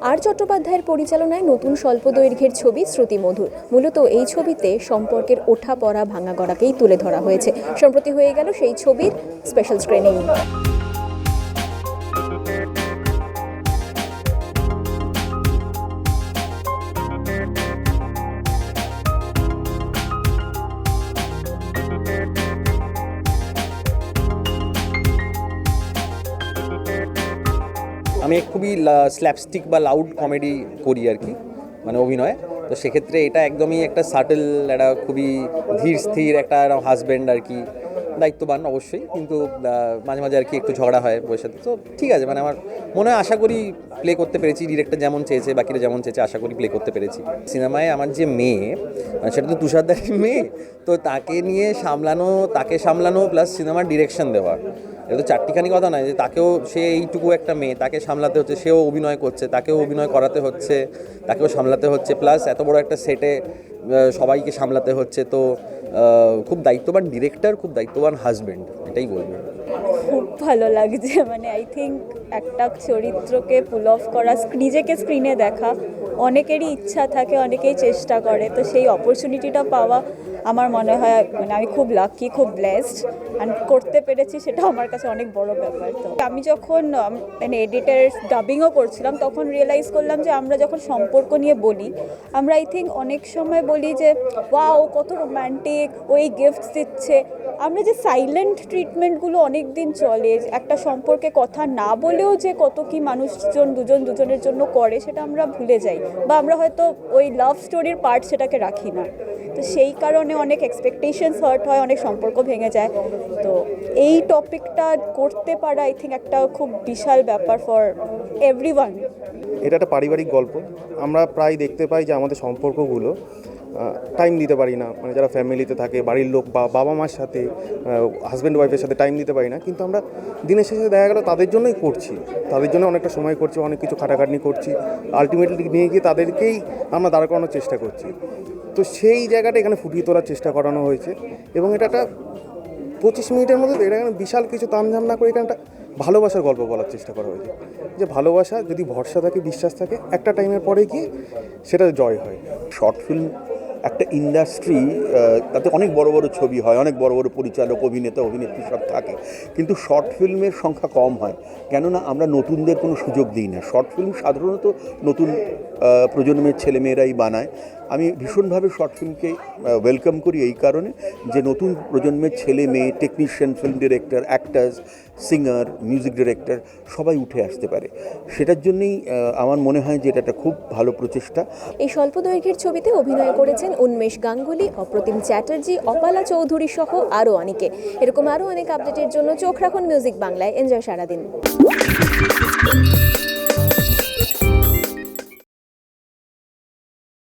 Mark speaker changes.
Speaker 1: আর চট্টোপাধ্যায়ের পরিচালনায় নতুন স্বল্প দৈর্ঘ্যের ছবি শ্রুতিমধুর মূলত এই ছবিতে সম্পর্কের ওঠা পড়া ভাঙা গড়াকেই তুলে ধরা হয়েছে। সম্প্রতি হয়ে গেল সেই ছবির স্পেশাল স্ক্রিনিং
Speaker 2: আমি খুবই স্ল্যাপস্টিক বা লাউড কমেডি করি আর কি মানে অভিনয়। তো সেক্ষেত্রে এটা একদমই একটা সাটেল একটা খুবই ধীর স্থির একটা হাজব্যান্ড আর কি দায়িত্ববান অবশ্যই, কিন্তু মাঝে মাঝে আর কি একটু ঝগড়া হয় বউয়ের সাথে। তো ঠিক আছে মানে আমার মনে হয় আশা করি প্লে করতে পেরেছি ডিরেক্টর যেমন চেয়েছে, বাকিরা যেমন চেয়েছে, আশা করি প্লে করতে পেরেছি। সিনেমায় আমার যে মেয়ে মানে সেটা তো তুষারদারের মেয়ে, তো তাকে নিয়ে সামলানো, তাকে সামলানো প্লাস সিনেমার ডিরেকশন দেওয়া, এটা তো চারটিখানি কথা নয় যে তাকেও সে এইটুকু একটা মেয়ে, তাকে সামলাতে হচ্ছে, সেও অভিনয় করছে, তাকেও অভিনয় করাতে হচ্ছে, তাকেও সামলাতে হচ্ছে প্লাস এত বড় একটা সেটে সবাইকে সামলাতে হচ্ছে, তো খুব দায়িত্ববান ডিরেক্টর খুব দায়িত্ববান হাজবেন্ড এটাই বলব।
Speaker 3: খুব ভালো লাগছে মানে আই থিঙ্ক একটা চরিত্রকে পুল অফ করা নিজেকে স্ক্রিনে দেখা, অনেকেরই ইচ্ছা থাকে, অনেকেই চেষ্টা করে, তো সেই অপরচুনিটিটা পাওয়া আমার মনে হয় মানে আমি খুব লাকি খুব ব্লেসড অ্যান্ড করতে পেরেছি সেটা আমার কাছে অনেক বড় ব্যাপার, তো। আমি যখন মানে এডিটার ডাবিংও করছিলাম, তখন রিয়েলাইজ করলাম যে আমরা যখন সম্পর্ক নিয়ে বলি, আমরা আই থিঙ্ক অনেক সময় বলি যে ওয়াও কত রোম্যান্টিক ওই গিফট দিচ্ছে। আমরা যে সাইলেন্ট ট্রিটমেন্টগুলো অনেক দিন চলে, একটা সম্পর্কে কথা না বলেও যে কত কি মানুষজন দুজন দুজনের জন্য করে, সেটা আমরা ভুলে যাই বা আমরা হয়তো ওই লাভ স্টোরির পার্ট সেটাকে রাখি না। তো সেই কারণে অনেক এক্সপেকটেশনস হার্ট হয়, অনেক সম্পর্ক ভেঙে যায়। তো এই টপিকটা করতে পারা আই থিঙ্ক একটা খুব বিশাল ব্যাপার ফর এভরি
Speaker 4: এটা একটা পারিবারিক গল্প। আমরা প্রায় দেখতে পাই যে আমাদের সম্পর্কগুলো টাইম দিতে পারি না। মানে যারা ফ্যামিলিতে থাকে, বাড়ির লোক বা বাবা মার সাথে হাজব্যান্ড ওয়াইফের সাথে টাইম দিতে পারি না। কিন্তু আমরা দিনের শেষে দেখা গেল তাদের জন্যই করছি। তাদের জন্য অনেকটা সময় করছি, অনেক কিছু খাটাখাটনি করছি। আলটিমেটলি নিয়ে গিয়ে তাদেরকেই আমরা দাঁড় করানোর চেষ্টা করছি। তো সেই জায়গাটা এখানে ফুটিয়ে তোলার চেষ্টা করানো হয়েছে। এবং এটা একটা পঁচিশ মিনিটের মধ্যে এটা এখানে বিশাল কিছু তামঝাম না করে এখানে একটা ভালোবাসার গল্প বলার চেষ্টা করা হয়েছে। যে ভালোবাসা, যদি ভরসা থাকে, বিশ্বাস থাকে, একটা টাইমের পরে গিয়ে সেটা জয় হয়।
Speaker 5: শর্ট ফিল্ম একটা ইন্ডাস্ট্রি তাতে অনেক বড় বড় ছবি হয়, অনেক বড় বড় পরিচালক, অভিনেতা, অভিনেত্রী সব থাকে। কিন্তু শর্ট ফিল্মের সংখ্যা কম হয়। কেননা আমরা নতুনদের কোনো সুযোগ দিই না। শর্ট ফিল্ম সাধারণত নতুন প্রজন্মের ছেলেমেয়েরাই বানায়। আমি ভীষণভাবে শর্ট ফিল্মকে ওয়েলকাম করি এই কারণে যে নতুন প্রজন্মের ছেলে মেয়ে technician film director actors singer music director সবাই উঠে আসতে পারে। সেটার জন্যই আমার মনে হয় যে এটা একটা খুব ভালো প্রচেষ্টা।
Speaker 1: এই স্বল্প দৈর্ঘ্যের ছবিতে অভিনয় করেছেন উন্মেষ গাঙ্গুলি, অপ্রতিম চ্যাটার্জি, অপালা চৌধুরী সহ আরও অনেকে। এরকম আরও অনেক আপডেটের জন্য চোখ রাখুন মিউজিক বাংলায় এনজয় সারাদিন।